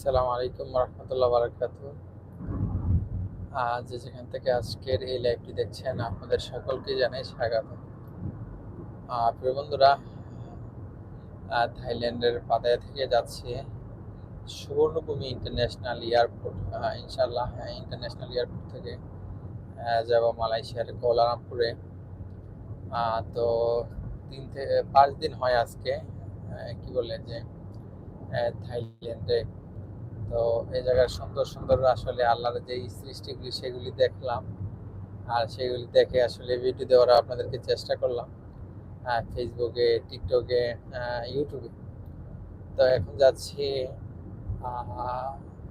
আসসালামু আলাইকুম রহমতুল্লাহ বারাকাত যে যেখান থেকে আজকের এই লাইভটি দেখছেন আপনাদের সকলকে জানাই স্বাগত। প্রিয় বন্ধুরা থাইল্যান্ডের পাতায়া থেকে যাচ্ছে। সুবর্ণভূমি ইন্টারন্যাশনাল এয়ারপোর্ট ইনশাল্লাহ ইন্টারন্যাশনাল এয়ারপোর্ট থেকে যাব মালয়েশিয়ার কোলালামপুরে আহ, তো তিন থেকে পাঁচ দিন হয় আজকে কি বলে যে থাইল্যান্ডে তো এই জায়গার সুন্দর সুন্দর আসলে আল্লাহর যে সৃষ্টিগুলি সেগুলি দেখলাম। আর সেগুলি দেখে আসলে ভিডিও দেওয়ার আপনাদেরকে চেষ্টা করলাম আহ, ফেসবুকে টিকটকে ইউটিউবে তো এখন যাচ্ছি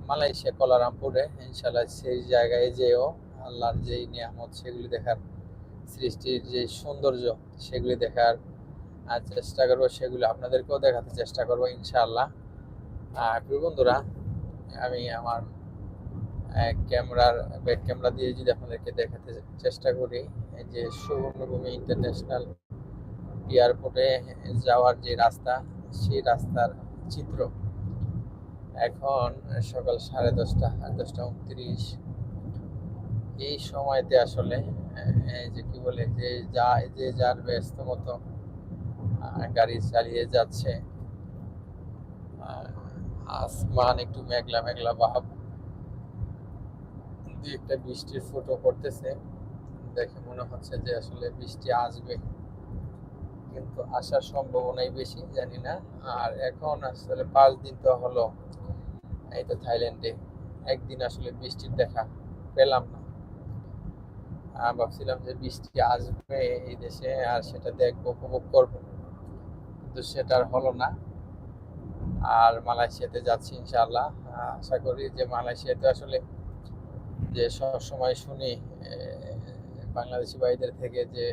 মালয়েশিয়া কোলারামপুরে। ইনশাল্লাহ সেই জায়গায় যেও আল্লাহর যেই নিয়ামত সেগুলি দেখার সৃষ্টির যে সৌন্দর্য সেগুলি দেখার চেষ্টা করব। সেগুলি আপনাদেরকেও দেখাতে চেষ্টা করব ইনশাআল্লাহ। আর বন্ধুরা আমি আমার ক্যামেরার ব্যাক ক্যামেরা দিয়ে যদি আপনাদেরকে দেখাতে চেষ্টা করি যে সুবর্ণভূমি ইন্টারন্যাশনাল এয়ারপোর্টে যাওয়ার যে রাস্তা, সেই রাস্তার চিত্র। এখন সকাল সাড়ে দশটা দশটা উনত্রিশ। এই সময়তে আসলে যে কি বলে, যে যা, যে যার ব্যস্ত মতো গাড়ি চালিয়ে যাচ্ছে আসমান একটু মেঘলা মেঘলা ভাব। দুই একটা বৃষ্টির ফুটো করতেছে। দেখে মনে হচ্ছে যে আসলে বৃষ্টি আসবে। কিন্তু আসার সম্ভাবনাই বেশি, জানি না। আর এখন আসলে পাঁচ দিন তো হলো, এই তো থাইল্যান্ডে। একদিন আসলে বৃষ্টির দেখা পেলাম না। ভাবছিলাম যে বৃষ্টি আসবে এই দেশে, আর সেটা দেখব, উপভোগ করব। কিন্তু সেটা আর হলো না। আর মালয়েশিয়াতে যাচ্ছি ইনশাআল্লাহ। আশা করি যে মালয়েশিয়াতে আসলে যে সব সময় শুনি বাংলাদেশি ভাইদের থেকে যে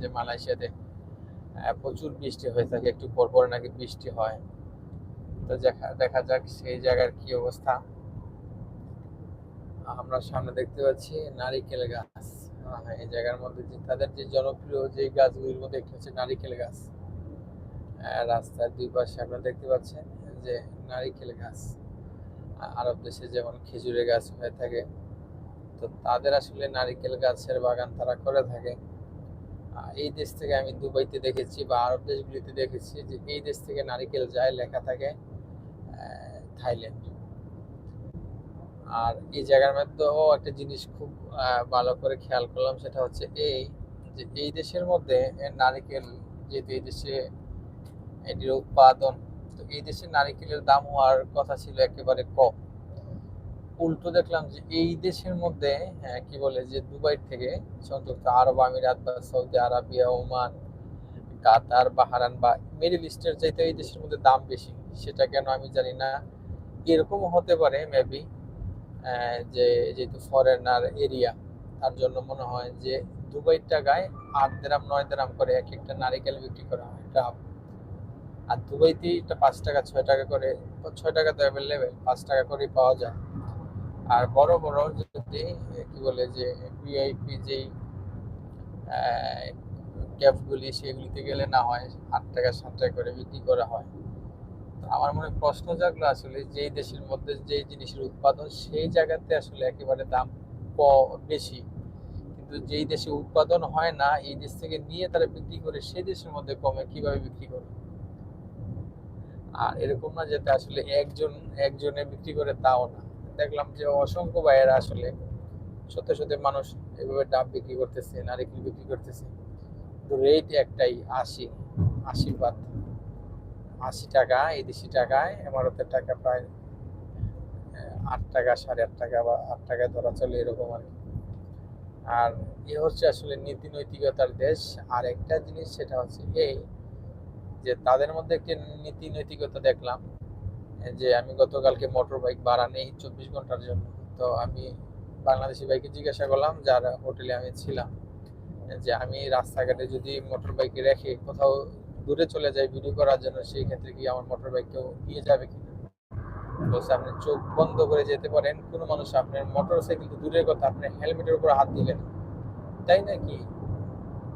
যে মালয়েশিয়াতে প্রচুর বৃষ্টি হয়ে থাকে, একটু পর পর নাকি বৃষ্টি হয়। তো দেখা দেখা যাক সেই জায়গার কি অবস্থা। আমরা সামনে দেখতে পাচ্ছি নারিকেল গাছ। এই জায়গার মধ্যে যে, তাদের যে জনপ্রিয় যে গাছগুলির মধ্যে একটি হচ্ছে নারিকেল গাছ। রাস্তার দুই পাশে আপনারা দেখতে পাচ্ছেন যে নারিকেল গাছ আরব দেশে যেমন খেজুরের গাছ হয়ে থাকে, তো তাদের আসলে নারিকেল গাছের বাগান তারা করে থাকে। এই দেশ থেকে আমি দুবাইতে দেখেছি বা আরব দেশগুলিতে দেখেছি যে এই দেশ থেকে নারিকেল যায় লেখা থাকে থাইল্যান্ড। আর এই জায়গার মধ্যেও একটা জিনিস খুব ভালো করে খেয়াল করলাম সেটা হচ্ছে এই যে এই দেশের মধ্যে নারিকেল যেহেতু এই দেশে এটির উৎপাদন এই দেশে নারিকেলের দাম হওয়ার কথা ছিল একেবারে কম। উল্টো দেখলাম যে এই দেশের মধ্যে হ্যাঁ, কি বলে যে দুবাই থেকে সংযুক্ত আরব আমিরাত বা Saudi Arabia Oman Qatar Bahrain বা মিডল ইস্টের চাইতে এই দেশের মধ্যে দাম বেশি। সেটা কেন আমি জানি না। এরকম হতে পারে মেবি যে যেহেতু ফরেনার এরিয়া তার জন্য মনে হয় যে দুবাই টাকায় আট দেরাম নয় দেরাম করে এক একটা নারিকেল বিক্রি করা হয়। ডাব আর দুবাইতে এটা পাঁচ টাকা, ছয় টাকা করে, ছয় টাকা তো অ্যাভেলেবেল পাঁচ টাকা করেই পাওয়া যায়। আর বড় বড় যদি, কি বলে যে ভিআইপি যেই ক্যাবগুলি সেগুলিতে গেলে না হয়, আট টাকা, সাত টাকা করে বিক্রি করা হয়। আমার মনে প্রশ্ন জাগলো আসলে, যেই দেশের মধ্যে যেই জিনিসের উৎপাদন, সেই জায়গাতে আসলে একেবারে দাম ক, বেশি। কিন্তু যেই দেশে উৎপাদন হয় না, এই দেশ থেকে নিয়ে তারা বিক্রি করে, সেই দেশের মধ্যে কমে কীভাবে বিক্রি করে আর এরকম না যেতে আসলে একজন, একজনে বিক্রি করে তাও না। দেখলাম যে অসংখ্য ভাইয়েরা আসলে সত্যি সত্যি মানুষ এভাবে ডাব বিক্রি করতেছে, নারিকেল বিক্রি করতেছে। কিন্তু রেট একটাই, আশি আশি বাদ। আশি টাকা, এই দেশি টাকায় এমারতের টাকা প্রায় আট টাকা, সাড়ে আট টাকা বা আট টাকা ধরা চলে এরকম আর কি। আর এ হচ্ছে আসলে নীতি নৈতিকতার দেশ। আর একটা জিনিস সেটা হচ্ছে এই যে তাদের মধ্যে একটি নীতি নৈতিকতা দেখলাম যে আমি গতকালকে মোটর বাইক ভাড়া নেই চব্বিশ ঘণ্টার জন্য। তো আমি বাংলাদেশি বাইকে জিজ্ঞাসা করলাম, যার হোটেলে আমি ছিলাম যে আমি রাস্তাঘাটে যদি মোটর বাইকে রেখে কোথাও দূরে চলে যাই ভিডিও করার জন্য, সেই ক্ষেত্রে কি আমার মোটর বাইক কেউ নিয়ে যাবে কিনা? বলছে, আপনি চোখ বন্ধ করে যেতে পারেন, কোনো মানুষ আপনার মোটর সাইকেল দূরের কথা আপনি হেলমেটের উপর হাত দিবেন তাই নাকি?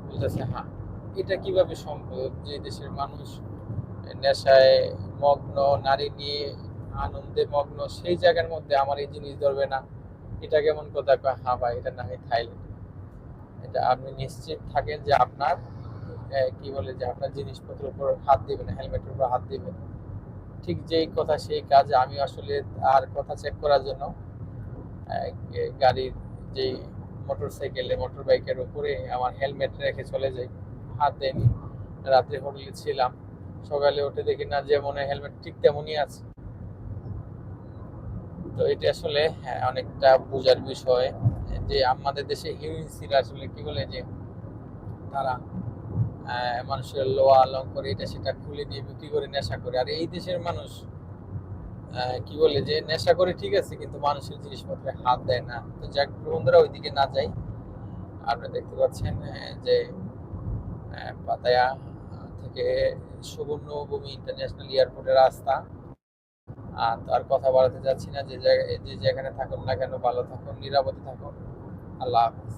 বলতেছে হ্যাঁ। এটা কীভাবে সম্ভব যে দেশের মানুষ নেশায় মগ্ন নারী নিয়ে আনন্দে মগ্ন সেই জায়গার মধ্যে আমার এই জিনিস ধরবে না? এটা কেমন কথা? কয়, হ্যাঁ এটা না থাইল্যান্ড। এটা আপনি নিশ্চিত থাকেন যে আপনার কি বলে যে আপনার জিনিসপত্রের উপর হাত দিবেন হেলমেটের উপর হাত দিবেন ঠিক যেই কথা সেই কাজ আমি আসলে আর কথা চেক করার জন্য গাড়ির যেই মোটর সাইকেলে মোটর বাইকের উপরে আমার হেলমেট রেখে চলে যাই। হাত দেয়নি রাত্রে হোটেলে ছিলাম। সকালে উঠে দেখি না যে মনে হেলমেট ঠিক তেমনই আছে। তো এটা আসলে হ্যাঁ, অনেকটা বোঝার বিষয় যে আমাদের দেশে হিউইসিরা আসলে কি বলে যে তারা মানুষের লোয়া লং করে এটা সেটা খুলে নিয়ে বিক্রি করে নেশা করে। আর এই দেশের মানুষ কি বলে যে নেশা করে ঠিক আছে কিন্তু মানুষের জিনিসপত্রে হাত দেয় না। তো যাক বন্ধুরা ওইদিকে না যাই। আপনারা দেখতে পাচ্ছেন যে আহ, পাতায়া থেকে সুবর্ণভূমি ইন্টারন্যাশনাল এয়ারপোর্টের রাস্তা। আর কথা বাড়াতে যাচ্ছি না, যে জায়গায়, যে যেখানে থাকুন না কেন, ভালো থাকুন, নিরাপদে থাকুন। আল্লাহ হাফিজ।